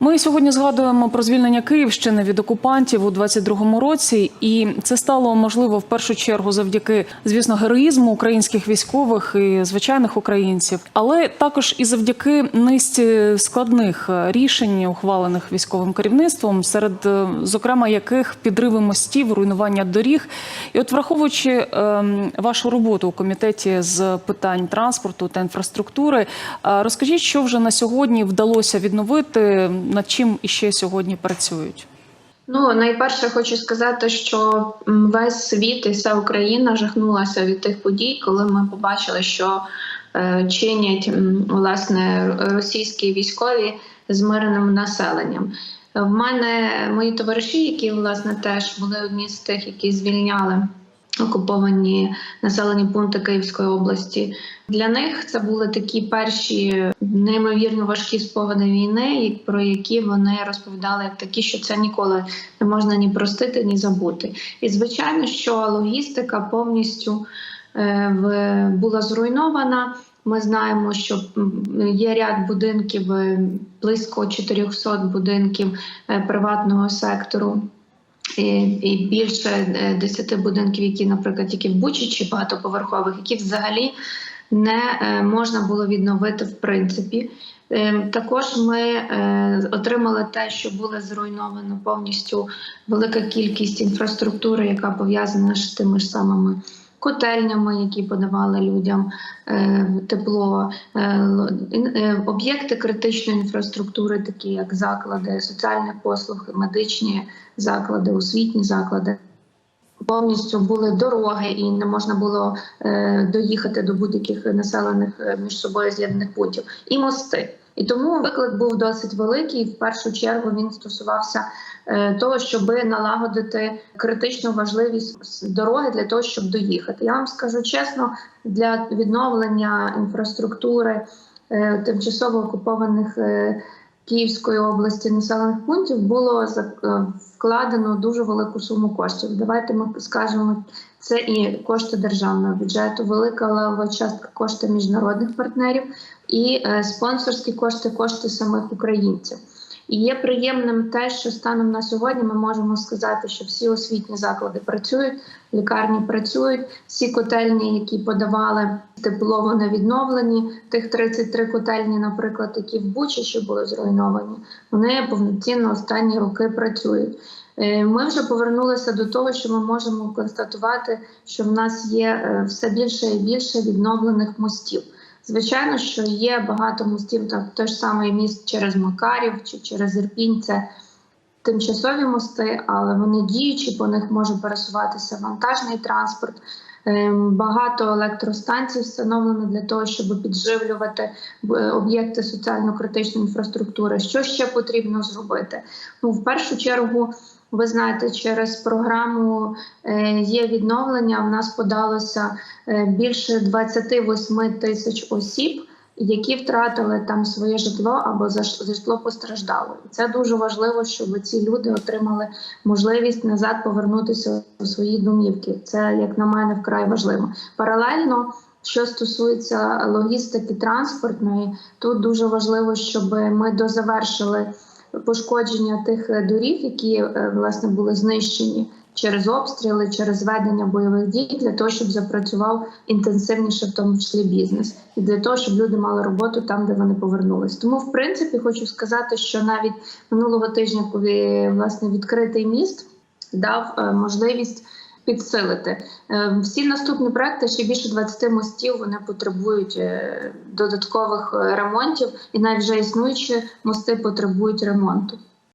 Ми сьогодні згадуємо про звільнення Київщини від окупантів у 22-му році, і це стало можливо в першу чергу завдяки, звісно, героїзму українських військових і звичайних українців, але також і завдяки низці складних е, рішень, ухвалених військовим керівництвом, серед е, зокрема яких підриви мостів, руйнування доріг. І от, враховуючи ем, вашу роботу у комітеті з питань транспорту та інфраструктури, е, розкажіть, що вже на сьогодні вдалося відновити, над чим іще сьогодні працюють. Ну, найперше хочу сказати, що весь світ і вся Україна жахнулася від тих подій, коли ми побачили, що е, чинять власне російські військові з мирним населенням. В мене мої товариші, які власне теж були одні з тих, які звільняли окуповані населені пункти Київської області. Для них це були такі перші неймовірно важкі спогади війни, про які вони розповідали як такі, що це ніколи не можна ні простити, ні забути. І звичайно, що логістика повністю е, була зруйнована. Ми знаємо, що є ряд будинків, е, близько 400 будинків е, приватного сектору. І, більше е, 10 будинків, які, наприклад, тільки в Бучичі багатоповерхових, які взагалі не е, можна було відновити в принципі. Е, Також ми е, отримали те, що було зруйновано повністю велика кількість інфраструктури, яка пов'язана з тими ж самими котельнями, які подавали людям тепло, об'єкти критичної інфраструктури, такі як заклади соціальних послуг, медичні заклади, освітні заклади. Повністю були дороги, і не можна було е, доїхати до будь-яких населених е, між собою з'єднаних пунктів, і мости. І тому виклик був досить великий. В першу чергу він стосувався е, того, щоб налагодити критично важливі с- с- дороги для того, щоб доїхати. Я вам скажу чесно, для відновлення інфраструктури тимчасово окупованих Київської області населених пунктів було е, вкладено дуже велику суму коштів. Давайте ми скажемо, це і кошти державного бюджету, велика левова частка кошти міжнародних партнерів і е, спонсорські кошти, кошти самих українців. І є приємним те, що станом на сьогодні ми можемо сказати, що всі освітні заклади працюють, лікарні працюють, всі котельні, які подавали тепло, вони відновлені. Тих 33 котельні, наприклад, які в Бучі ще були зруйновані, вони повноцінно останні роки працюють. Е, Ми вже повернулися до того, що ми можемо констатувати, що в нас є е, все більше і більше відновлених мостів. Звичайно, що є багато мостів, так той ж самий міст через Макарів чи через Ірпінь. Це тимчасові мости, але вони діючі, по них може пересуватися вантажний транспорт. Ем, Багато електростанцій встановлено для того, щоб підживлювати е, об'єкти соціально-критичної інфраструктури. Що ще потрібно зробити? Ну, в першу чергу, ви знаєте, через програму е, є відновлення. В нас подалося е, більше 28 тисяч осіб, які втратили там своє житло або за житло постраждало. І це дуже важливо, щоб ці люди отримали можливість назад повернутися у свої домівки. Це, як на мене, вкрай важливо. Паралельно. Що стосується логістики транспортної, тут дуже важливо, щоб ми дозавершили пошкодження тих е, доріг, які е, власне були знищені через обстріли, через ведення бойових дій, для того, щоб запрацював інтенсивніше, в тому числі бізнес, і для того, щоб люди мали роботу там, де вони повернулись. Тому, в принципі, хочу сказати, що навіть минулого тижня, коли власне відкритий міст дав е, можливість. Підсилити Е, всі наступні проекти ще більше 20 мостів. Вони потребують е, додаткових е, ремонтів, і навіть вже існуючі мости потребують ремонту.